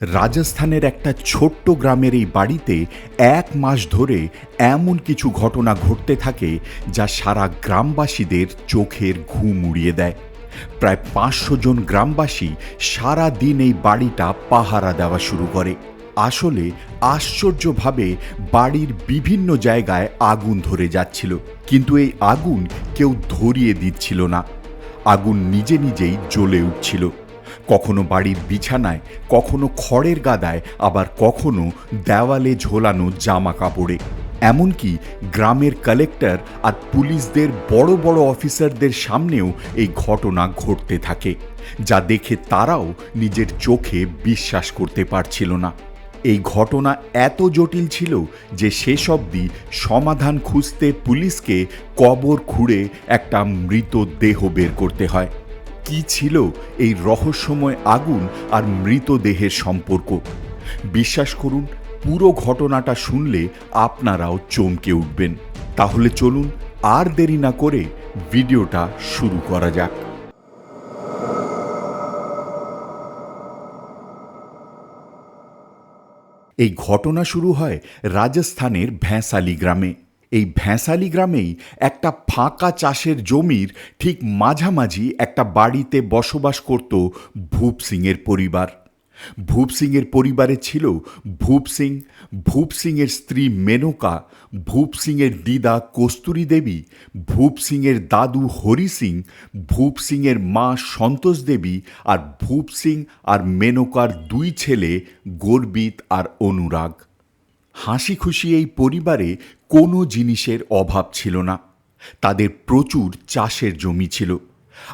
রাজস্থানের একটা ছোট্ট গ্রামের এই বাড়িতে এক মাস ধরে এমন কিছু ঘটনা ঘটতে থাকে যা সারা গ্রামবাসীদের চোখের ঘুম উড়িয়ে দেয়। প্রায় পাঁচশো জন গ্রামবাসী সারা দিন এই বাড়িটা পাহারা দেওয়া শুরু করে। আসলে আশ্চর্যভাবে বাড়ির বিভিন্ন জায়গায় আগুন ধরে যাচ্ছিল, কিন্তু এই আগুন কেউ ধরিয়ে দিচ্ছিল না। আগুন নিজে নিজেই জ্বলে উঠছিল। কখনো বাড়ির বিছানায়, কখনো খড়ের গাদায়, আবার কখনো দেওয়ালে ঝোলানো জামা কাপড়ে এমনকি গ্রামের কালেক্টর আর পুলিশদের বড় বড় অফিসারদের সামনেও এই ঘটনা ঘটতে থাকে, যা দেখে তারাও নিজের চোখে বিশ্বাস করতে পারছিল না। এই ঘটনা এত জটিল ছিল যে শেষ অবধি সমাধান খুঁজতে পুলিশকে কবর খুঁড়ে একটা মৃতদেহ বের করতে হয়। কি ছিল এই রহস্যময় আগুন আর মৃতদেহের সম্পর্ক? বিশ্বাস করুন, পুরো ঘটনাটা শুনলে আপনারাও চমকে উঠবেন। তাহলে চলুন আর দেরি না করে ভিডিওটা শুরু করা যাক। এই ঘটনা শুরু হয় রাজস্থানের ভ্যাঁসালি গ্রামে। এই ভ্যাঁসালি গ্রামেই একটা ফাঁকা চাষের জমির ঠিক মাঝামাঝি একটা বাড়িতে বসবাস করত ভূপ সিংয়ের পরিবার। ভূপ সিংয়ের পরিবারে ছিল ভূপ সিং, ভূপ সিংয়ের স্ত্রী মেনকা, ভূপ সিংয়ের দিদা কস্তুরী দেবী, ভূপ সিংয়ের দাদু হরি সিং, ভূপ সিংয়ের মা সন্তোষ দেবী আর ভূপ সিং আর মেনকার দুই ছেলে গর্বিত আর অনুরাগ। হাসি খুশি এই পরিবারে কোনো জিনিসের অভাব ছিল না। তাদের প্রচুর চাষের জমি ছিল।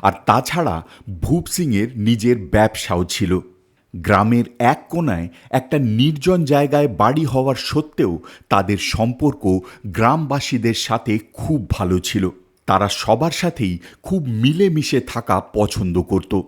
আর তাছাড়া ভূপ সিংয়ের নিজের ব্যবসাও ছিল। গ্রামের এক কোনায় একটা নির্জন জায়গায় বাড়ি হওয়ার সত্ত্বেও তাদের সম্পর্ক গ্রামবাসীদের সাথে খুব ভালো ছিল। তারা সবার সাথেই খুব মিলেমিশে থাকা পছন্দ করত।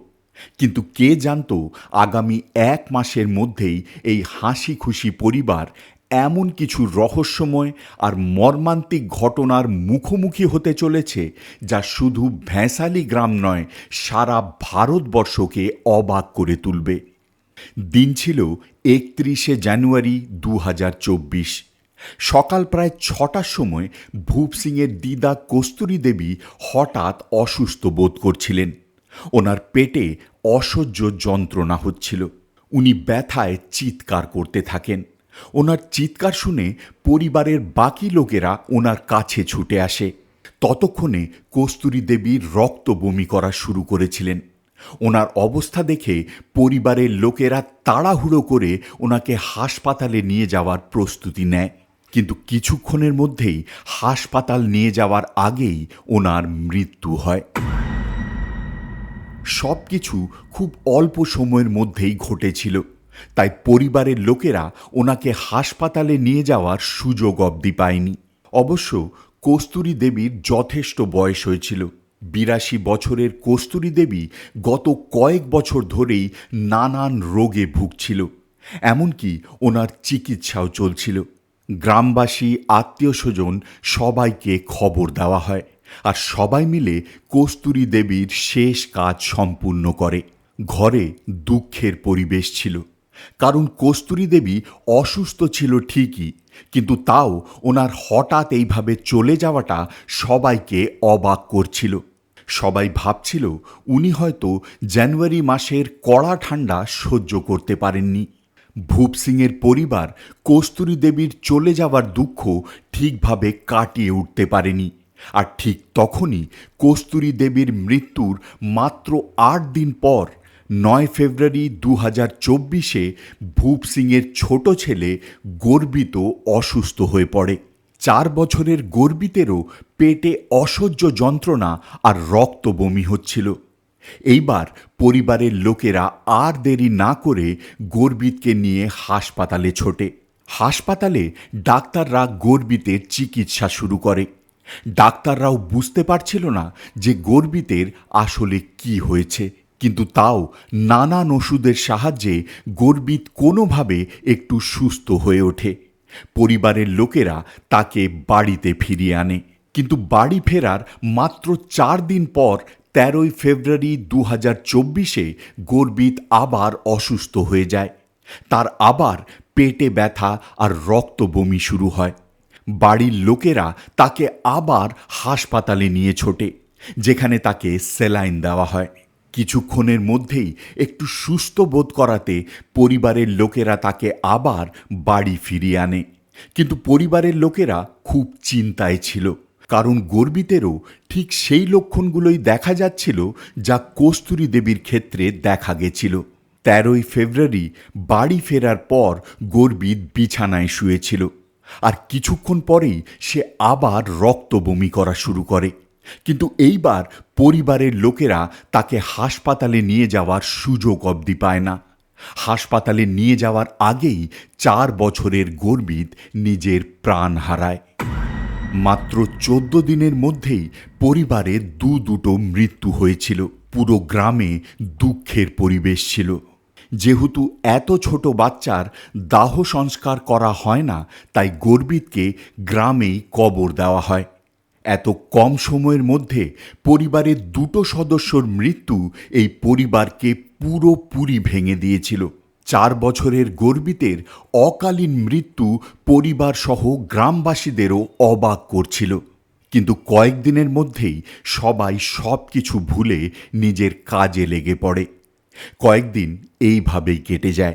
কিন্তু কে জানতো আগামী এক মাসের মধ্যেই এই হাসি খুশি পরিবার এমন কিছু রহস্যময় আর মর্মান্তিক ঘটনার মুখোমুখি হতে চলেছে যা শুধু ভ্যাঁসালি গ্রাম নয়, সারা ভারতবর্ষকে অবাক করে তুলবে। দিন ছিল একত্রিশে জানুয়ারি দু হাজার চব্বিশ। সকাল প্রায় ছটার সময় ভূপ সিংয়ের দিদা কস্তুরী দেবী হঠাৎ অসুস্থ বোধ করছিলেন। ওনার পেটে অসহ্য যন্ত্রণা হচ্ছিল। উনি ব্যথায় চিৎকার করতে থাকেন। ওনার চিৎকার শুনে পরিবারের বাকি লোকেরা ওনার কাছে ছুটে আসে। ততক্ষণে কস্তুরী দেবী রক্ত বমি করা শুরু করেছিলেন। ওনার অবস্থা দেখে পরিবারের লোকেরা তাড়াহুড়ো করে ওনাকে হাসপাতালে নিয়ে যাওয়ার প্রস্তুতি নেয়। কিন্তু কিছুক্ষণের মধ্যেই হাসপাতাল নিয়ে যাওয়ার আগেই ওনার মৃত্যু হয়। সব কিছু খুব অল্প সময়ের মধ্যেই ঘটেছিল। তাই পরিবারের লোকেরা ওনাকে হাসপাতালে নিয়ে যাওয়ার সুযোগ অবধি পায়নি। অবশ্য কস্তুরী দেবীর যথেষ্ট বয়স হয়েছিল। বিরাশি বছরের কস্তুরী দেবী গত কয়েক বছর ধরেই নানান রোগে ভুগছিল, এমনকি ওনার চিকিৎসাও চলছিল। গ্রামবাসী আত্মীয় স্বজন সবাইকে খবর দেওয়া হয় আর সবাই মিলে কস্তুরী দেবীর শেষ কাজ সম্পূর্ণ করে। ঘরে দুঃখের পরিবেশ ছিল। কারণ কস্তুরী দেবী অসুস্থ ছিল ঠিকই, কিন্তু তাও ওনার হঠাৎ এইভাবে চলে যাওয়াটা সবাইকে অবাক করছিল। সবাই ভাবছিল উনি হয়তো জানুয়ারি মাসের কড়া ঠান্ডা সহ্য করতে পারেননি। ভূপ সিংয়ের পরিবার কস্তুরী দেবীর চলে যাওয়ার দুঃখ ঠিকভাবে কাটিয়ে উঠতে পারেনি। আর ঠিক তখনই কস্তুরী দেবীর মৃত্যুর মাত্র আট দিন পর নয় ফেব্রুয়ারি দু হাজার চব্বিশে ভূপ সিংয়ের ছোট ছেলে গর্বিত অসুস্থ হয়ে পড়ে। চার বছরের গর্বিতেরও পেটে অসহ্য যন্ত্রণা আর রক্ত বমি হচ্ছিল। এইবার পরিবারের লোকেরা আর দেরি না করে গর্বিতকে নিয়ে হাসপাতালে ছোটে। হাসপাতালে ডাক্তাররা গর্বিতের চিকিৎসা শুরু করে। ডাক্তাররাও বুঝতে পারছিল না যে গর্বিতের আসলে কি হয়েছে। কিন্তু তাও নানান ওষুধের সাহায্যে গর্বিত কোনোভাবে একটু সুস্থ হয়ে ওঠে। পরিবারের লোকেরা তাকে বাড়িতে ফিরিয়ে আনে। কিন্তু বাড়ি ফেরার মাত্র চার দিন পর তেরোই ফেব্রুয়ারি দু হাজার চব্বিশে গর্বিত আবার অসুস্থ হয়ে যায়। তার আবার পেটে ব্যথা আর রক্ত বমি শুরু হয়। বাড়ির লোকেরা তাকে আবার হাসপাতালে নিয়ে ছোটে, যেখানে তাকে সেলাইন দেওয়া হয়। কিছুক্ষণের মধ্যেই একটু সুস্থ বোধ করাতে পরিবারের লোকেরা তাকে আবার বাড়ি ফিরিয়ে আনে। কিন্তু পরিবারের লোকেরা খুব চিন্তায় ছিল, কারণ গর্বিতেরও ঠিক সেই লক্ষণগুলোই দেখা যাচ্ছিল যা কস্তুরী দেবীর ক্ষেত্রে দেখা গেছিল। তেরোই ফেব্রুয়ারি বাড়ি ফেরার পর গর্বিত বিছানায় শুয়েছিল, আর কিছুক্ষণ পরেই সে আবার রক্ত বমি করা শুরু করে। কিন্তু এইবার পরিবারের লোকেরা তাকে হাসপাতালে নিয়ে যাওয়ার সুযোগ অবধি পায় না। হাসপাতালে নিয়ে যাওয়ার আগেই চার বছরের গর্বিত নিজের প্রাণ হারায়। মাত্র চোদ্দ দিনের মধ্যেই পরিবারে দু দুটো মৃত্যু হয়েছিল। পুরো গ্রামে দুঃখের পরিবেশ ছিল। যেহেতু এত ছোট বাচ্চার দাহ সংস্কার করা হয় না, তাই গর্বিতকে গ্রামেই কবর দেওয়া হয়। এত কম সময়ের মধ্যে পরিবারের দুটো সদস্যর মৃত্যু এই পরিবারকে পুরোপুরি ভেঙে দিয়েছিল। চার বছরের গর্বিতের অকালীন মৃত্যু পরিবার সহ গ্রামবাসীদেরও অবাক করছিল। কিন্তু কয়েকদিনের মধ্যেই সবাই সব কিছু ভুলে নিজের কাজে লেগে পড়ে। কয়েকদিন এইভাবেই কেটে যায়।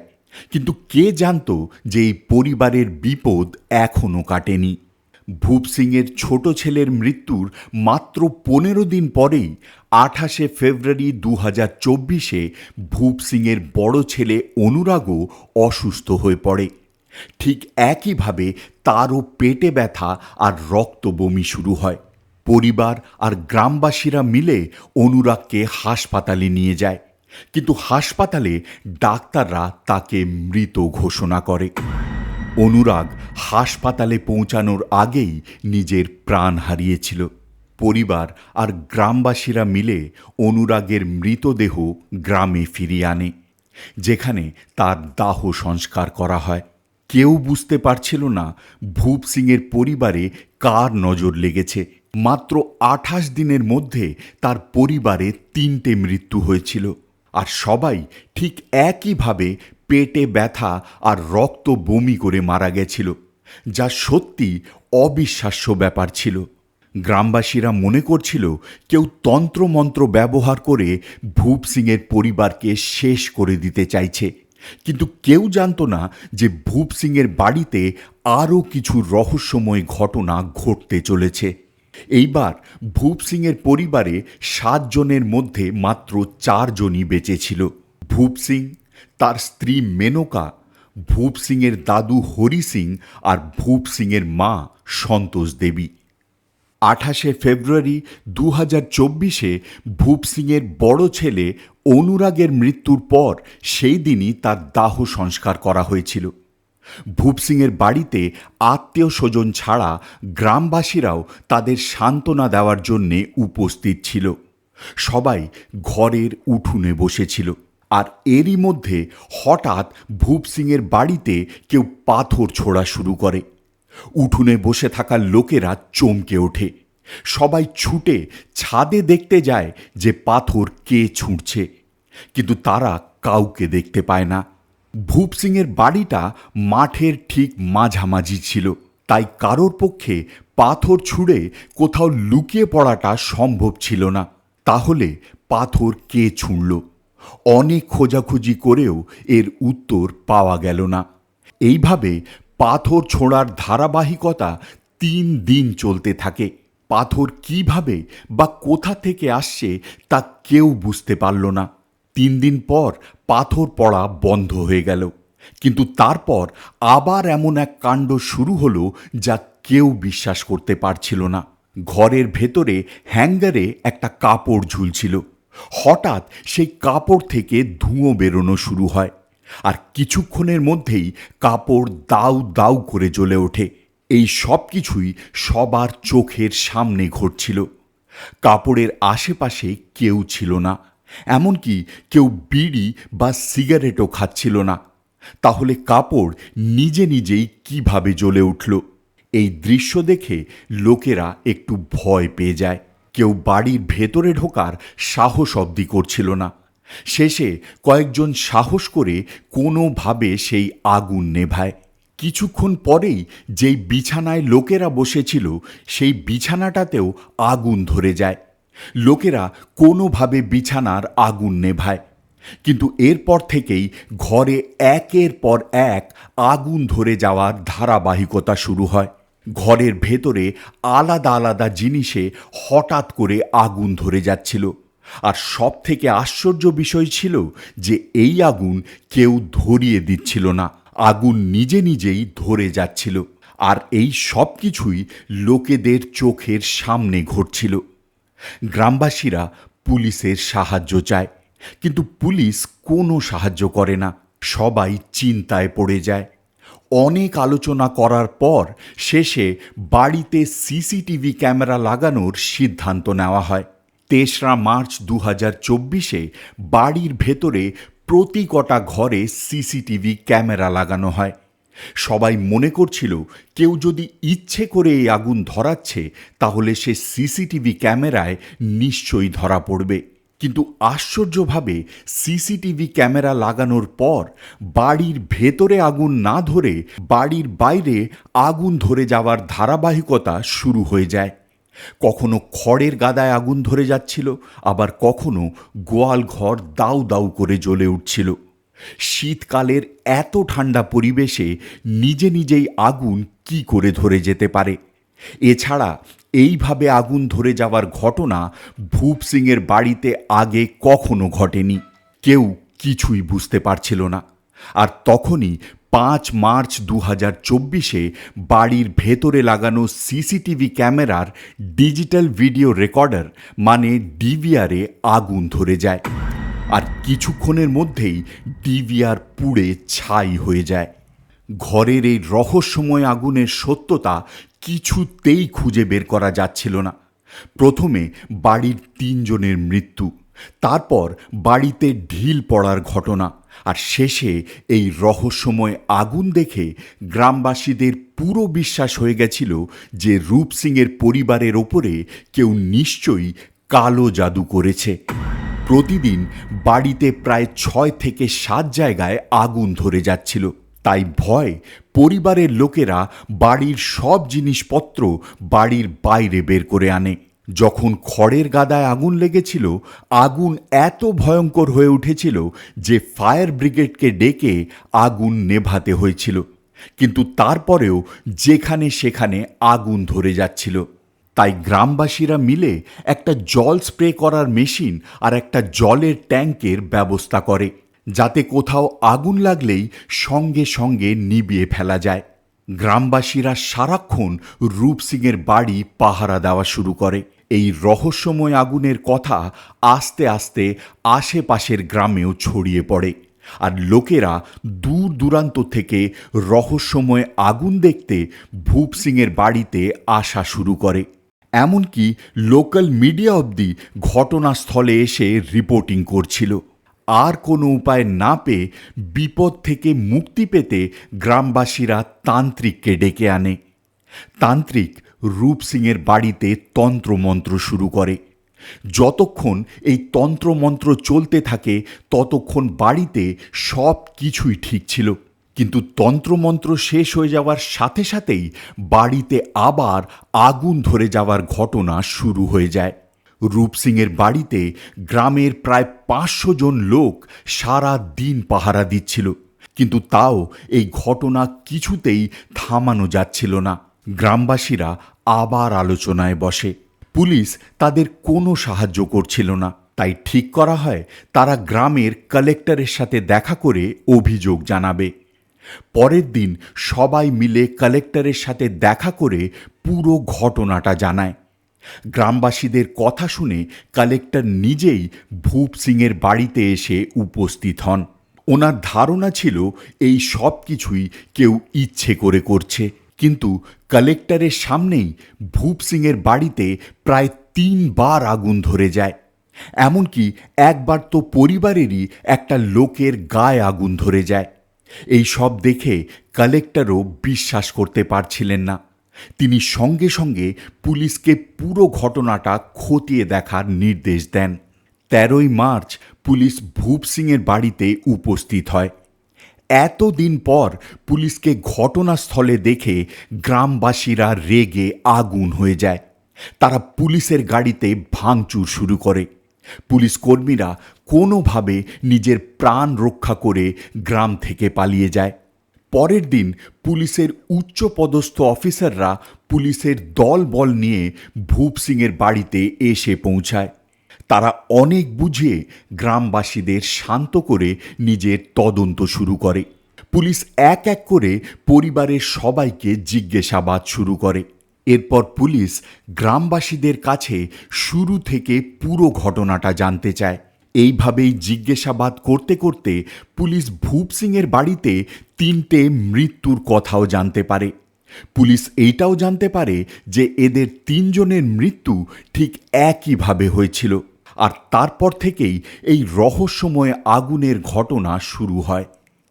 কিন্তু কে জানতো যে এই পরিবারের বিপদ এখনও কাটেনি? ভূপ সিংয়ের ছোট ছেলের মৃত্যুর মাত্র পনেরো দিন পরেই আঠাশে ফেব্রুয়ারি দু হাজার চব্বিশে ভূপ সিংয়ের বড় ছেলে অনুরাগও অসুস্থ হয়ে পড়ে। ঠিক একইভাবে তারও পেটে ব্যথা আর রক্ত বমি শুরু হয়। পরিবার আর গ্রামবাসীরা মিলে অনুরাগকে হাসপাতালে নিয়ে যায়। কিন্তু হাসপাতালে ডাক্তাররা তাকে মৃত ঘোষণা করে। অনুরাগ হাসপাতালে পৌঁছানোর আগেই নিজের প্রাণ হারিয়েছিল। পরিবার আর গ্রামবাসীরা মিলে অনুরাগের মৃতদেহ গ্রামে ফিরিয়ে আনে, যেখানে তার দাহ সংস্কার করা হয়। কেউ বুঝতে পারছিল না ভূপ সিংয়ের পরিবারে কার নজর লেগেছে। মাত্র আঠাশ দিনের মধ্যে তার পরিবারে তিনটে মৃত্যু হয়েছিল, আর সবাই ঠিক একইভাবে পেটে ব্যথা আর রক্ত বমি করে মারা গেছিল। যা সত্যি অবিশ্বাস্য ব্যাপার ছিল। গ্রামবাসীরা মনে করছিল কেউ তন্ত্রমন্ত্র ব্যবহার করে ভূপ সিংয়ের পরিবারকে শেষ করে দিতে চাইছে। কিন্তু কেউ জানতো না যে ভূপ সিংয়ের বাড়িতে আরও কিছু রহস্যময় ঘটনা ঘটতে চলেছে। এইবার ভূপ সিংয়ের পরিবারে সাতজনের মধ্যে মাত্র চারজনই বেঁচে ছিল। ভূপ সিং, তার স্ত্রী মেনকা ভূপ সিংয়ের দাদু হরি সিং আর ভূপ সিংয়ের মা সন্তোষ দেবী। আঠাশে ফেব্রুয়ারি দু হাজার চব্বিশে ভূপ সিংয়ের বড় ছেলে অনুরাগের মৃত্যুর পর সেই দিনই তার দাহ সংস্কার করা হয়েছিল। ভূপ সিংয়ের বাড়িতে আত্মীয় স্বজন ছাড়া গ্রামবাসীরাও তাদের সান্ত্বনা দেওয়ার জন্যে উপস্থিত ছিল। সবাই ঘরের উঠুনে বসেছিল। আর এরই মধ্যে হঠাৎ ভূপ সিংয়ের বাড়িতে কেউ পাথর ছোড়া শুরু করে। উঠোনে বসে থাকা লোকেরা চমকে ওঠে। সবাই ছুটে ছাদে দেখতে যায় যে পাথর কে ছুঁড়ছে। কিন্তু তারা কাউকে দেখতে পায় না। ভূপ সিংয়ের বাড়িটা মাঠের ঠিক মাঝামাঝি ছিল। তাই কারোর পক্ষে পাথর ছুঁড়ে কোথাও লুকিয়ে পড়াটা সম্ভব ছিল না। তাহলে পাথর কে ছুঁড়ল? অনেক খোঁজাখুঁজি করেও এর উত্তর পাওয়া গেল না। এইভাবে পাথর ছোঁড়ার ধারাবাহিকতা তিন দিন চলতে থাকে। পাথর কীভাবে বা কোথা থেকে আসছে তা কেউ বুঝতে পারল না। তিন দিন পর পাথর পড়া বন্ধ হয়ে গেল। কিন্তু তারপর আবার এমন এক কাণ্ড শুরু হলো যা কেউ বিশ্বাস করতে পারছিল না। ঘরের ভেতরে হ্যাঙ্গারে একটা কাপড় ঝুলছিল। হঠাৎ সেই কাপড় থেকে ধুঁয়ো বেরোনো শুরু হয় আর কিছুক্ষণের মধ্যেই কাপড় দাউ দাউ করে জ্বলে ওঠে। এই সব কিছুই সবার চোখের সামনে ঘটছিল। কাপড়ের আশেপাশে কেউ ছিল না, এমনকি কেউ বিড়ি বা সিগারেটও খাচ্ছিল না। তাহলে কাপড় নিজে নিজেই কীভাবে জ্বলে উঠল? এই দৃশ্য দেখে লোকেরা একটু ভয় পেয়ে যায়। কেউ বাড়ির ভেতরে ঢোকার সাহস অব্দি করছিল না। শেষে কয়েকজন সাহস করে কোনোভাবে সেই আগুন নেভায়। কিছুক্ষণ পরেই যেই বিছানায় লোকেরা বসেছিল, সেই বিছানাটাতেও আগুন ধরে যায়। লোকেরা কোনোভাবে বিছানার আগুন নেভায়। কিন্তু এরপর থেকেই ঘরে একের পর এক আগুন ধরে যাওয়ার ধারাবাহিকতা শুরু হয়। ঘরের ভেতরে আলাদা আলাদা জিনিসে হঠাৎ করে আগুন ধরে যাচ্ছিল। আর সব থেকে আশ্চর্য বিষয় ছিল যে এই আগুন কেউ ধরিয়ে দিচ্ছিল না। আগুন নিজে নিজেই ধরে যাচ্ছিল। আর এই সব কিছুই লোকেদের চোখের সামনে ঘটছিল। গ্রামবাসীরা পুলিশের সাহায্য চায়, কিন্তু পুলিশ কোনো সাহায্য করে না। সবাই চিন্তায় পড়ে যায়। অনেক আলোচনা করার পর শেষে বাড়িতে সিসিটিভি ক্যামেরা লাগানোর সিদ্ধান্ত নেওয়া হয়। তেসরা মার্চ দু হাজার চব্বিশে বাড়ির ভেতরে প্রতি কটা ঘরে সিসিটিভি ক্যামেরা লাগানো হয়। সবাই মনে করছিল, কেউ যদি ইচ্ছে করে এই আগুন ধরাচ্ছে, তাহলে সে সিসিটিভি ক্যামেরায় নিশ্চয়ই ধরা পড়বে। কিন্তু আশ্চর্যভাবে সিসিটিভি ক্যামেরা লাগানোর পর বাড়ির ভেতরে আগুন না ধরে বাড়ির বাইরে আগুন ধরে যাওয়ার ধারাবাহিকতা শুরু হয়ে যায়। কখনো খড়ের গাদায় আগুন ধরে যাচ্ছিল, আবার কখনো গোয়াল ঘর দাউ দাউ করে জ্বলে উঠছিল। শীতকালের এত ঠান্ডা পরিবেশে নিজে নিজেই আগুন কি করে ধরে যেতে পারে? এছাড়া এইভাবে আগুন ধরে যাওয়ার ঘটনা ভূপ সিংয়ের বাড়িতে আগে কখনো ঘটেনি। কেউ কিছুই বুঝতে পারছিল না। আর তখনই পাঁচ মার্চ দু হাজার চব্বিশে বাড়ির ভেতরে লাগানো সিসিটিভি ক্যামেরার ডিজিটাল ভিডিও রেকর্ডার মানে ডিভিআরে, আগুন ধরে যায়। আর কিছুক্ষণের মধ্যেই ডিভিআর পুড়ে ছাই হয়ে যায়। ঘরের এই রহস্যময় আগুনের সত্যতা কিছুতেই খুঁজে বের করা যাচ্ছিল না। প্রথমে বাড়ির তিনজনের মৃত্যু, তারপর বাড়িতে ঢিল পড়ার ঘটনা, আর শেষে এই রহস্যময় আগুন দেখে গ্রামবাসীদের পুরো বিশ্বাস হয়ে গেছিল যে রূপ সিংয়ের পরিবারের ওপরে কেউ নিশ্চয়ই কালো জাদু করেছে। প্রতিদিন বাড়িতে প্রায় ছয় থেকে সাত জায়গায় আগুন ধরে যাচ্ছিল। তাই ভয় পরিবারের লোকেরা বাড়ির সব জিনিসপত্র বাড়ির বাইরে বের করে আনে। যখন খড়ের গাদায় আগুন লেগেছিল, আগুন এত ভয়ঙ্কর হয়ে উঠেছিল যে ফায়ার ব্রিগেডকে ডেকে আগুন নেভাতে হয়েছিল। কিন্তু তারপরেও যেখানে সেখানে আগুন ধরে যাচ্ছিল। তাই গ্রামবাসীরা মিলে একটা জল স্প্রে করার মেশিন আর একটা জলের ট্যাঙ্কের ব্যবস্থা করে। যাতে কোথাও আগুন লাগলেই সঙ্গে সঙ্গে নিবিয়ে ফেলা যায়। গ্রামবাসীরা সারাক্ষণ রূপ সিংয়ের বাড়ি পাহারা দেওয়া শুরু করে। এই রহস্যময় আগুনের কথা আস্তে আস্তে আশেপাশের গ্রামেও ছড়িয়ে পড়ে। আর লোকেরা দূর দূরান্ত থেকে রহস্যময় আগুন দেখতে ভূপ সিংয়ের বাড়িতে আসা শুরু করে। এমনকি লোকাল মিডিয়া অবধি ঘটনাস্থলে এসে রিপোর্টিং করছিল। আর কোনো উপায় না পেয়ে বিপদ থেকে মুক্তি পেতে গ্রামবাসীরা তান্ত্রিককে ডেকে আনে। তান্ত্রিক রূপ সিংয়ের বাড়িতে তন্ত্রমন্ত্র শুরু করে। যতক্ষণ এই তন্ত্রমন্ত্র চলতে থাকে, ততক্ষণ বাড়িতে সব কিছুই ঠিক ছিল। কিন্তু তন্ত্রমন্ত্র শেষ হয়ে যাওয়ার সাথে সাথেই বাড়িতে আবার আগুন ধরে যাওয়ার ঘটনা শুরু হয়ে যায়। রূপ সিংয়ের বাড়িতে গ্রামের প্রায় পাঁচশো জন লোক সারা দিন পাহারা দিচ্ছিল। কিন্তু তাও এই ঘটনা কিছুতেই থামানো যাচ্ছিল না। গ্রামবাসীরা আবার আলোচনায় বসে। পুলিশ তাদের কোনো সাহায্য করছিল না। তাই ঠিক করা হয়, তারা গ্রামের কালেক্টরের সাথে দেখা করে অভিযোগ জানাবে। পরের দিন সবাই মিলে কালেক্টরের সাথে দেখা করে পুরো ঘটনাটা জানায়। গ্রামবাসীদের কথা শুনে কালেক্টর নিজেই ভূপ সিংয়ের বাড়িতে এসে উপস্থিত হন। ওনার ধারণা ছিল, এই সব কিছুই কেউ ইচ্ছে করে করছে। কিন্তু কালেক্টরের সামনেই ভূপ সিংয়ের বাড়িতে প্রায় তিনবার আগুন ধরে যায়। এমনকি একবার তো পরিবারেরই একটা লোকের গায়ে আগুন ধরে যায়। এই সব দেখে কালেক্টরও বিশ্বাস করতে পারছিলেন না। তিনি সঙ্গে সঙ্গে পুলিশকে পুরো ঘটনাটা খতিয়ে দেখার নির্দেশ দেন। তেরোই মার্চ পুলিশ ভূপ সিংয়ের বাড়িতে উপস্থিত হয়। এতদিন পর পুলিশকে ঘটনাস্থলে দেখে গ্রামবাসীরা রেগে আগুন হয়ে যায়। তারা পুলিশের গাড়িতে ভাঙচুর শুরু করে। পুলিশ কর্মীরা কোনোভাবে নিজের প্রাণ রক্ষা করে গ্রাম থেকে পালিয়ে যায়। পরের দিন পুলিশের উচ্চপদস্থ অফিসাররা পুলিশের দল বল নিয়ে ভূপ সিংয়ের বাড়িতে এসে পৌঁছায়। তারা অনেক বুঝিয়ে গ্রামবাসীদের শান্ত করে নিজের তদন্ত শুরু করে। পুলিশ এক এক করে পরিবারের সবাইকে জিজ্ঞাসাবাদ শুরু করে। এরপর পুলিশ গ্রামবাসীদের কাছে শুরু থেকে পুরো ঘটনাটা জানতে চায়। এইভাবেই জিজ্ঞাসাবাদ করতে করতে পুলিশ ভূপ সিংয়ের বাড়িতে তিনটে মৃত্যুর কথাও জানতে পারে। পুলিশ এইটাও জানতে পারে যে এদের তিনজনের মৃত্যু ঠিক একইভাবে হয়েছিল। আর তারপর থেকেই এই রহস্যময় আগুনের ঘটনা শুরু হয়।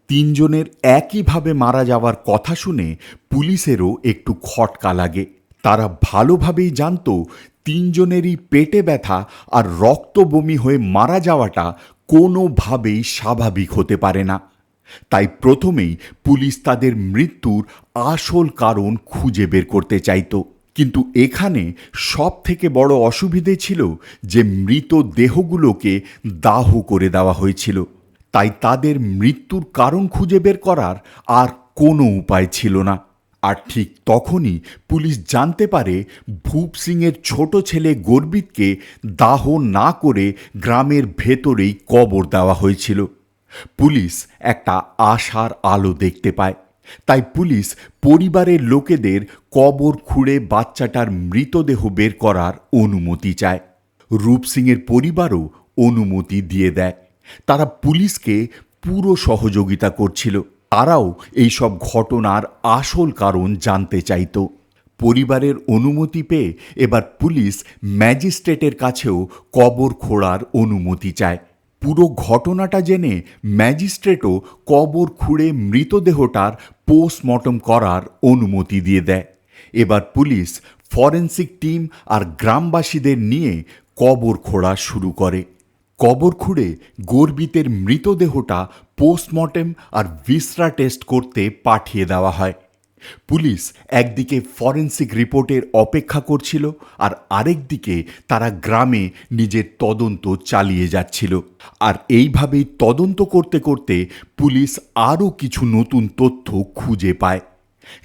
তিনজনের একইভাবে মারা যাওয়ার কথা শুনে পুলিশেরও একটু খটকা লাগে। তারা ভালোভাবেই জানত তিনজনেরই পেটে ব্যথা আর রক্ত বমি হয়ে মারা যাওয়াটা কোনোভাবেই স্বাভাবিক হতে পারে না। তাই প্রথমেই পুলিশ তাদের মৃত্যুর আসল কারণ খুঁজে বের করতে চাইতো। কিন্তু এখানে সব থেকে বড় অসুবিধে ছিল যে মৃত দেহগুলোকে দাহ করে দেওয়া হয়েছিল। তাই তাদের মৃত্যুর কারণ খুঁজে বের করার আর কোনো উপায় ছিল না। আর ঠিক তখনই পুলিশ জানতে পারে ভূপ সিংয়ের ছোট ছেলে গর্বিতকে দাহ না করে গ্রামের ভেতরেই কবর দেওয়া হয়েছিল। পুলিশ একটা আশার আলো দেখতে পায়। তাই পুলিশ পরিবারের লোকেদের কবর খুঁড়ে বাচ্চাটার মৃতদেহ বের করার অনুমতি চায়। রূপ সিংয়ের পরিবারও অনুমতি দিয়ে দেয়। তারা পুলিশকে পুরো সহযোগিতা করছিল। তারাও এইসব ঘটনার আসল কারণ জানতে চাইত। পরিবারের অনুমতি পেয়ে এবার পুলিশ ম্যাজিস্ট্রেটের কাছেও কবর খোঁড়ার অনুমতি চায়। পুরো ঘটনাটা জেনে ম্যাজিস্ট্রেটও কবর খুঁড়ে মৃতদেহটার পোস্টমর্টম করার অনুমতি দিয়ে দেয়। এবার পুলিশ, ফরেন্সিক টিম আর গ্রামবাসীদের নিয়ে কবর খোঁড়া শুরু করে। কবর খুঁড়ে গর্বিতের মৃতদেহটা পোস্টমর্টেম আর ভিসরা টেস্ট করতে পাঠিয়ে দেওয়া হয়। পুলিশ একদিকে ফরেন্সিক রিপোর্টের অপেক্ষা করছিল আর আরেকদিকে তারা গ্রামে নিজের তদন্ত চালিয়ে যাচ্ছিল। আর এইভাবেই তদন্ত করতে করতে পুলিশ আরও কিছু নতুন তথ্য খুঁজে পায়।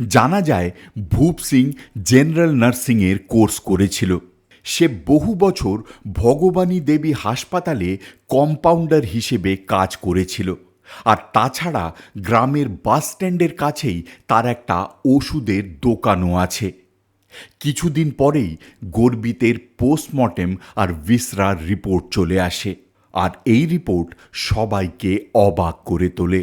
জানা যায়, ভূপ সিং জেনারেল নার্সিংয়ের কোর্স করেছিল। সে বহু বছর ভগবানী দেবী হাসপাতালে কম্পাউন্ডার হিসেবে কাজ করেছিল। আর তাছাড়া গ্রামের বাস স্ট্যান্ডের কাছেই তার একটা ওষুধের দোকানও আছে। কিছুদিন পরেই গর্বিতের পোস্টমর্টেম আর ভিসরার রিপোর্ট চলে আসে আর এই রিপোর্ট সবাইকে অবাক করে তোলে।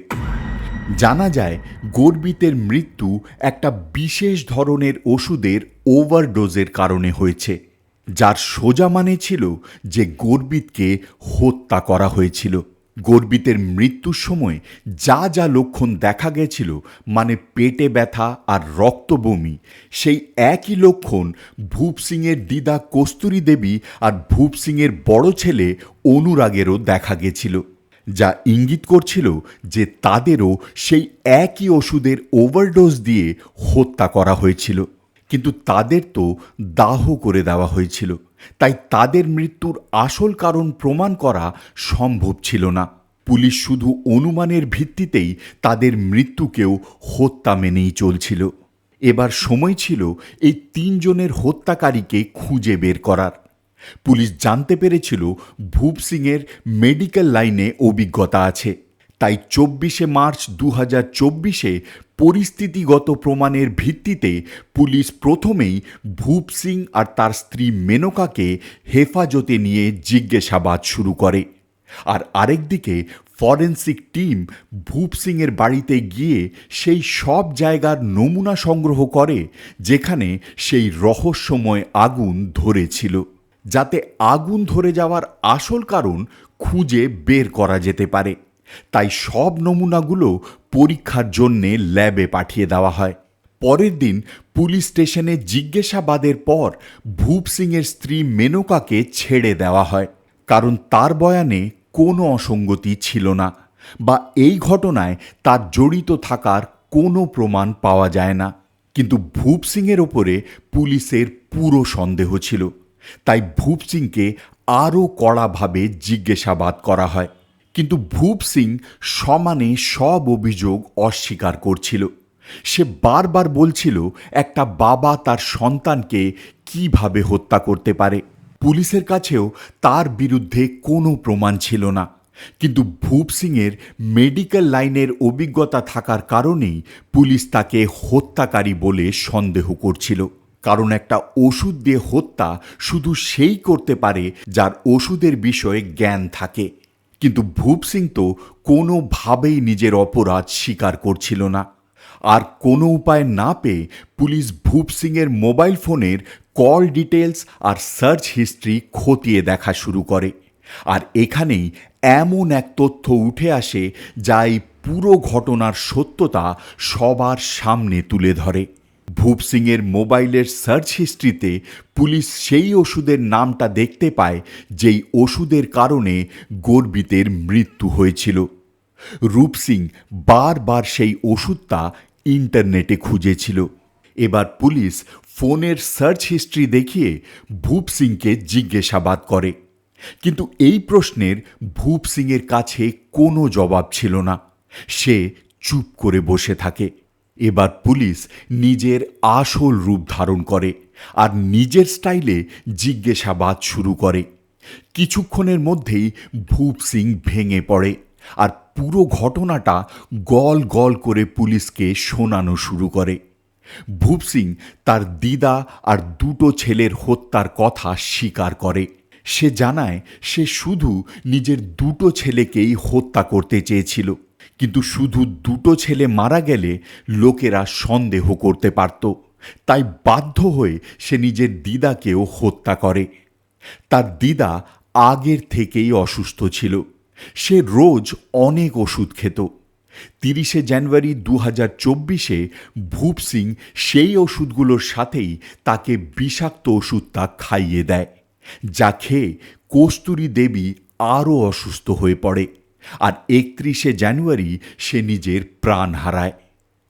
জানা যায় গর্বিতের মৃত্যু একটা বিশেষ ধরনের ওষুধের ওভারডোজের কারণে হয়েছে, যার সোজা মানে ছিল যে গর্বিতকে হত্যা করা হয়েছিল। গর্বিতের মৃত্যুর সময় যা যা লক্ষণ দেখা গেছিল মানে পেটে ব্যথা আর রক্ত বমি সেই একই লক্ষণ ভূপ সিংয়ের দিদা কস্তুরী দেবী আর ভূপ সিংয়ের বড় ছেলে অনুরাগেরও দেখা গেছিল, যা ইঙ্গিত করছিল যে তাদেরও সেই একই ওষুধের ওভারডোজ দিয়ে হত্যা করা হয়েছিল। কিন্তু তাদের তো দাহ করে দেওয়া হয়েছিল। তাই তাদের মৃত্যুর আসল কারণ প্রমাণ করা সম্ভব ছিল না। পুলিশ শুধু অনুমানের ভিত্তিতেই তাদের মৃত্যুকেও হত্যা মেনেই চলছিল। এবার সময় ছিল এই তিনজনের হত্যাকারীকে খুঁজে বের করার। পুলিশ জানতে পেরেছিল ভূপ সিংয়ের মেডিকেল লাইনে অভিজ্ঞতা আছে। তাই চব্বিশে মার্চ দু হাজার চব্বিশে পরিস্থিতিগত প্রমাণের ভিত্তিতে পুলিশ প্রথমেই ভূপ সিং আর তার স্ত্রী মেনকাকে হেফাজতে নিয়ে জিজ্ঞাসাবাদ শুরু করে। আর আরেকদিকে ফরেন্সিক টিম ভূপ সিংয়ের বাড়িতে গিয়ে সেই সব জায়গার নমুনা সংগ্রহ করে, যেখানে সেই রহস্যময় আগুন ধরেছিল। যাতে আগুন ধরে যাওয়ার আসল কারণ খুঁজে বের করা যেতে পারে। তাই সব নমুনাগুলো পরীক্ষার জন্যে ল্যাবে পাঠিয়ে দেওয়া হয়। পরের দিন পুলিশ স্টেশনে জিজ্ঞাসাবাদের পর ভূপ সিংয়ের স্ত্রী মেনকাকে ছেড়ে দেওয়া হয়। কারণ তার বয়ানে কোনো অসঙ্গতি ছিল না বা এই ঘটনায় তার জড়িত থাকার কোনো প্রমাণ পাওয়া যায় না। কিন্তু ভূপ সিংয়ের ওপরে পুলিশের পুরো সন্দেহ ছিল। তাই ভূপ সিংকে আরও কড়াভাবে জিজ্ঞাসাবাদ করা হয়। কিন্তু ভূপ সিং সমানে সব অভিযোগ অস্বীকার করছিল। সে বারবার বলছিল, একটা বাবা তার সন্তানকে কীভাবে হত্যা করতে পারে? পুলিশের কাছেও তার বিরুদ্ধে কোনো প্রমাণ ছিল না। কিন্তু ভূপ সিংয়ের মেডিকেল লাইনের অভিজ্ঞতা থাকার কারণেই পুলিশ তাকে হত্যাকারী বলে সন্দেহ করছিল। কারণ একটা ওষুধ দিয়ে হত্যা শুধু সেই করতে পারে যার ওষুধের বিষয়ে জ্ঞান থাকে। কিন্তু ভূপ সিং তো কোনোভাবেই নিজের অপরাধ স্বীকার করছিল না। আর কোনো উপায় না পেয়ে পুলিশ ভূপ সিংয়ের মোবাইল ফোনের কল ডিটেলস আর সার্চ হিস্ট্রি খতিয়ে দেখা শুরু করে। আর এখানেই এমন এক তথ্য উঠে আসে যা এই পুরো ঘটনার সত্যতা সবার সামনে তুলে ধরে। ভূপ সিংয়ের মোবাইলের সার্চ হিস্ট্রিতে পুলিশ সেই ওষুধের নামটা দেখতে পায়, যেই ওষুধের কারণে গর্বিতের মৃত্যু হয়েছিল। রূপ সিং বারবার সেই ওষুধটা ইন্টারনেটে খুঁজেছিল। এবার পুলিশ ফোনের সার্চ হিস্ট্রি দেখিয়ে ভূপ সিংকে জিজ্ঞাসাবাদ করে। কিন্তু এই প্রশ্নের ভূপ সিংয়ের কাছে কোনো জবাব ছিল না। সে চুপ করে বসে থাকে। এবার পুলিশ নিজের আসল রূপ ধারণ করে আর নিজের স্টাইলে জিজ্ঞাসাবাদ শুরু করে। কিছুক্ষণের মধ্যেই ভূপ সিং ভেঙে পড়ে আর পুরো ঘটনাটা গল গল করে পুলিশকে শোনানো শুরু করে। ভূপ সিং তার দিদা আর দুটো ছেলের হত্যার কথা স্বীকার করে। সে জানায় সে শুধু নিজের দুটো ছেলেকেই হত্যা করতে চেয়েছিল। কিন্তু শুধু দুটো ছেলে মারা গেলে লোকেরা সন্দেহ করতে পারত। তাই বাধ্য হয়ে সে নিজের দিদাকেও হত্যা করে। তার দিদা আগের থেকেই অসুস্থ ছিল। সে রোজ অনেক ওষুধ খেত। তিরিশে জানুয়ারি দু হাজার চব্বিশে ভূপ সিং সেই ওষুধগুলোর সাথেই তাকে বিষাক্ত ওষুধটা খাইয়ে দেয়, যা খেয়ে কস্তুরী দেবী আরও অসুস্থ হয়ে পড়ে। আর একত্রিশে জানুয়ারি সে নিজের প্রাণ হারায়।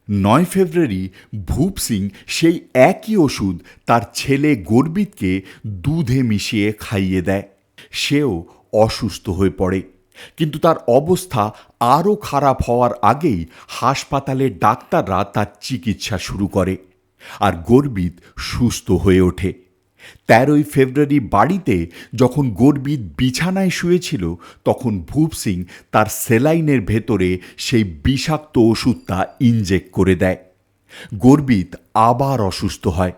নয় ফেব্রুয়ারি ভূপ সিং সেই একই ওষুধ তার ছেলে গর্বিতকে দুধে মিশিয়ে খাইয়ে দেয়। সেও অসুস্থ হয়ে পড়ে। কিন্তু তার অবস্থা আরও খারাপ হওয়ার আগেই হাসপাতালের ডাক্তাররা তার চিকিৎসা শুরু করে। আর গর্বিত সুস্থ হয়ে ওঠে। তেরোই ফেব্রুয়ারি বাড়িতে যখন গর্বিত বিছানায় শুয়েছিল, তখন ভূপ সিং তার সেলাইনের ভেতরে সেই বিষাক্ত ওষুধটা ইনজেক্ট করে দেয়। গর্বিত আবার অসুস্থ হয়।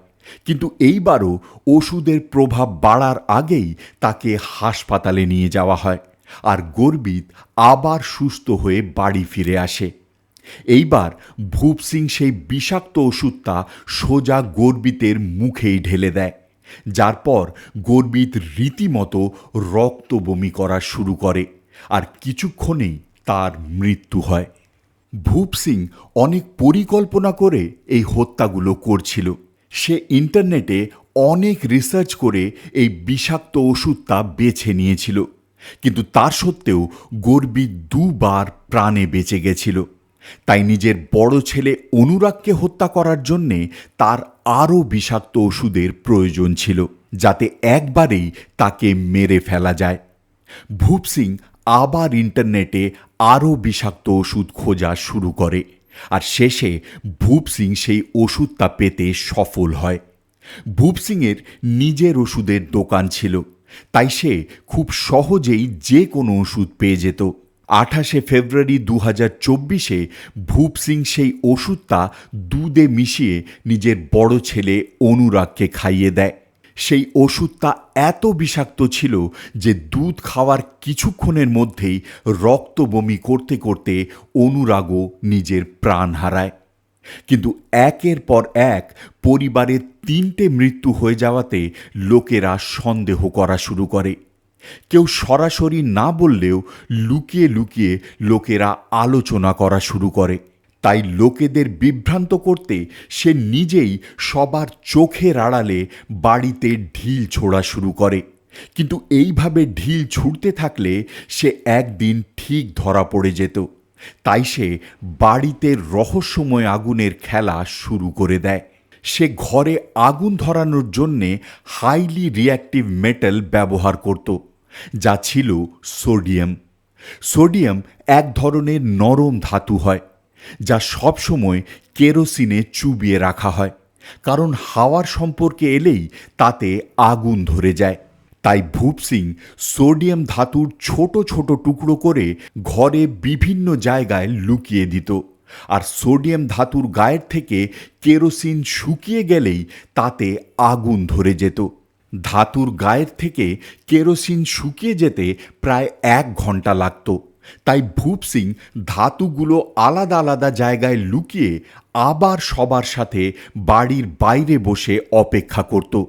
কিন্তু এইবারও ওষুধের প্রভাব বাড়ার আগেই তাকে হাসপাতালে নিয়ে যাওয়া হয় আর গর্বিত আবার সুস্থ হয়ে বাড়ি ফিরে আসে। এইবার ভূপ সিং সেই বিষাক্ত ওষুধটা সোজা গর্বিতের মুখেই ঢেলে দেয়। যার পর গর্বিত রীতিমতো রক্ত বমি করা শুরু করে আর কিছুক্ষণেই তার মৃত্যু হয়। ভূপ সিং অনেক পরিকল্পনা করে এই হত্যাগুলো করছিল। সে ইন্টারনেটে অনেক রিসার্চ করে এই বিষাক্ত ওষুধটা বেছে নিয়েছিল। কিন্তু তার সত্ত্বেও গর্বিত দুবার প্রাণে বেঁচে গেছিল। তাই নিজের বড় ছেলে অনুরাগকে হত্যা করার জন্যে তার আরও বিষাক্ত ওষুধের প্রয়োজন ছিল, যাতে একবারেই তাকে মেরে ফেলা যায়। ভূপ সিং আবার ইন্টারনেটে আরও বিষাক্ত ওষুধ খোঁজা শুরু করে আর শেষে ভূপ সিং সেই ওষুধটা পেতে সফল হয়। ভূপ সিংয়ের নিজের ওষুধের দোকান ছিল, তাই সে খুব সহজেই যে কোনো ওষুধ পেয়ে যেত। আঠাশে ফেব্রুয়ারি দু হাজার চব্বিশে ভূপ সিং সেই ওষুধটা দুধে মিশিয়ে নিজের বড় ছেলে অনুরাগকে খাইয়ে দেয়। সেই ওষুধটা এত বিষাক্ত ছিল যে দুধ খাওয়ার কিছুক্ষণের মধ্যেই রক্ত বমি করতে করতে অনুরাগও নিজের প্রাণ হারায়। কিন্তু একের পর এক পরিবারের তিনটে মৃত্যু হয়ে যাওয়াতে লোকেরা সন্দেহ করা শুরু করে। কেউ সরাসরি না বললেও লুকিয়ে লুকিয়ে লোকেরা আলোচনা করা শুরু করে। তাই লোকেদের বিভ্রান্ত করতে সে নিজেই সবার চোখের আড়ালে বাড়িতে ঢিল ছোড়া শুরু করে। কিন্তু এইভাবে ঢিল ছুটতে থাকলে সে একদিন ঠিক ধরা পড়ে যেত। তাই সে বাড়িতে রহস্যময় আগুনের খেলা শুরু করে দেয়। সে ঘরে আগুন ধরানোর জন্যে হাইলি রিঅ্যাক্টিভ মেটাল ব্যবহার করত। যা ছিল সোডিয়াম। সোডিয়াম এক ধরনের নরম ধাতু হয়, যা সবসময় কেরোসিনে চুবিয়ে রাখা হয়, কারণ হাওয়ার সম্পর্কে এলেই তাতে আগুন ধরে যায়। তাই ভূপ সিং সোডিয়াম ধাতুর ছোট ছোট টুকরো করে ঘরে বিভিন্ন জায়গায় লুকিয়ে দিত, আর সোডিয়াম ধাতুর গায়ের থেকে কেরোসিন শুকিয়ে গেলেই তাতে আগুন ধরে যেত। ধাতুর গায়ের থেকে কেরোসিন শুকিয়ে যেতে প্রায় এক ঘণ্টা লাগত। তাই ভূপ সিং ধাতুগুলো আলাদা আলাদা জায়গায় লুকিয়ে আবার সবার সাথে বাড়ির বাইরে বসে অপেক্ষা করত।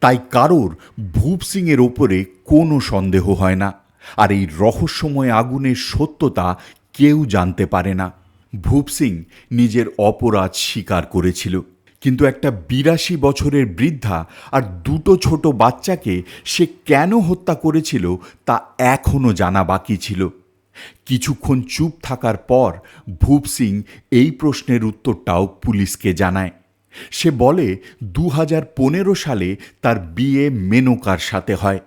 তাই কারোর ভূপ সিংয়ের ওপরে কোনো সন্দেহ হয় না। আর এই রহস্যময় আগুনের সত্যতা কেউ জানতে পারে না। ভূপ সিং নিজের অপরাধ স্বীকার করেছিল। কিন্তু একটা বিরাশি বছরের বৃদ্ধা আর দুটো ছোট বাচ্চাকে সে কেন হত্যা করেছিল তা এখনও জানা বাকি ছিল। কিছুক্ষণ চুপ থাকার পর ভূপ সিং এই প্রশ্নের উত্তরটাও পুলিশকে জানায়। সে বলে দু হাজার পনেরো সালে তার বিয়ে মেনকার সাথে হয়।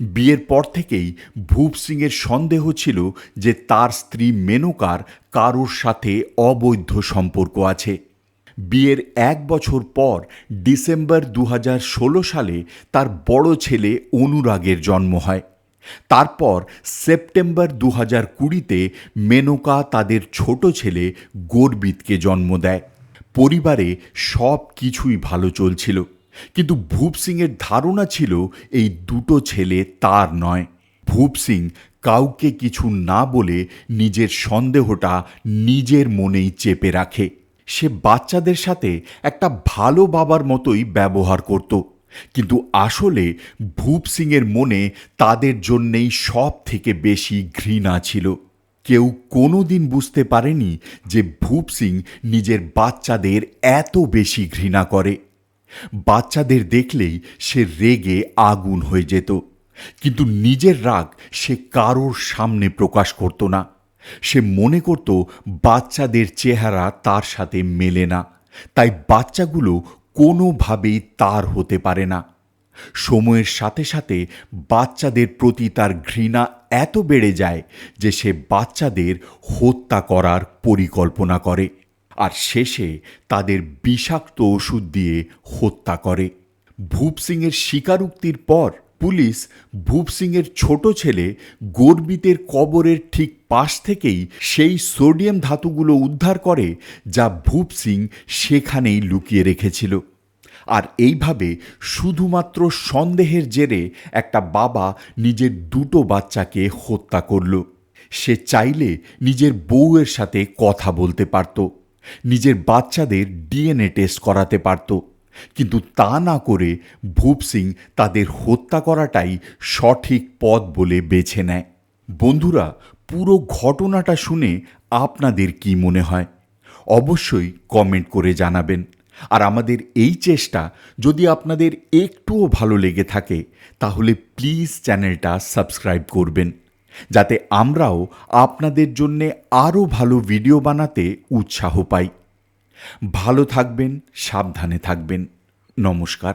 বিয়ের পর থেকেই ভূপ সিংয়ের সন্দেহ ছিল যে তার স্ত্রী মেনকার কারোর সাথে অবৈধ সম্পর্ক আছে। বিয়ের এক বছর পর ডিসেম্বর দু হাজার ষোলো সালে তার বড় ছেলে অনুরাগের জন্ম হয়। তারপর সেপ্টেম্বর দু হাজার কুড়িতে মেনকা তাদের ছোট ছেলে গর্বিতকে জন্ম দেয়। পরিবারে সব কিছুই ভালো চলছিল, কিন্তু ভূপ সিংয়ের ধারণা ছিল এই দুটো ছেলে তার নয়। ভূপ সিং কাউকে কিছু না বলে নিজের সন্দেহটা নিজের মনেই চেপে রাখে। সে বাচ্চাদের সাথে একটা ভালো বাবার মতোই ব্যবহার করত। কিন্তু আসলে ভূপ সিংয়ের মনে তাদের জন্যেই সব থেকে বেশি ঘৃণা ছিল। কেউ কোনো দিন বুঝতে পারেনি যে ভূপ সিং নিজের বাচ্চাদের এত বেশি ঘৃণা করে। বাচ্চাদের দেখলেই সে রেগে আগুন হয়ে যেত। কিন্তু নিজের রাগ সে কারোর সামনে প্রকাশ করত না। সে মনে করত বাচ্চাদের চেহারা তার সাথে মেলে না, তাই বাচ্চাগুলো কোনোভাবেই তার হতে পারে না। সময়ের সাথে সাথে বাচ্চাদের প্রতি তার ঘৃণা এত বেড়ে যায় যে সে বাচ্চাদের হত্যা করার পরিকল্পনা করে আর শেষে তাদের বিষাক্ত ওষুধ দিয়ে হত্যা করে। ভূপ সিংয়ের স্বীকারোক্তির পর পুলিশ ভূপ সিংয়ের ছোট ছেলে গর্বিতের কবরের ঠিক পাশ থেকেই সেই সোডিয়াম ধাতুগুলো উদ্ধার করে যা ভূপ সিং সেখানেই লুকিয়ে রেখেছিল। আর এইভাবে শুধুমাত্র সন্দেহের জেরে একটা বাবা নিজের দুটো বাচ্চাকে হত্যা করল। সে চাইলে নিজের বউয়ের সাথে কথা বলতে পারত, নিজের বাচ্চাদের ডিএনএ টেস্ট করাতে পারত। কিন্তু তা না করে ভূপ সিং তাদের হত্যা করাটাই সঠিক পথ বলে বেছে নেয়। বন্ধুরা, পুরো ঘটনাটা শুনে আপনাদের কি মনে হয়? অবশ্যই কমেন্ট করে জানাবেন। আর আমাদের এই চেষ্টা যদি আপনাদের একটুও ভালো লেগে থাকে, তাহলে প্লিজ চ্যানেলটা সাবস্ক্রাইব করবেন। যাতে আমরাও আপনাদের জন্যে আরও ভালো ভিডিও বানাতে উৎসাহ পাই। ভালো থাকবেন সাবধানে থাকবেন। নমস্কার।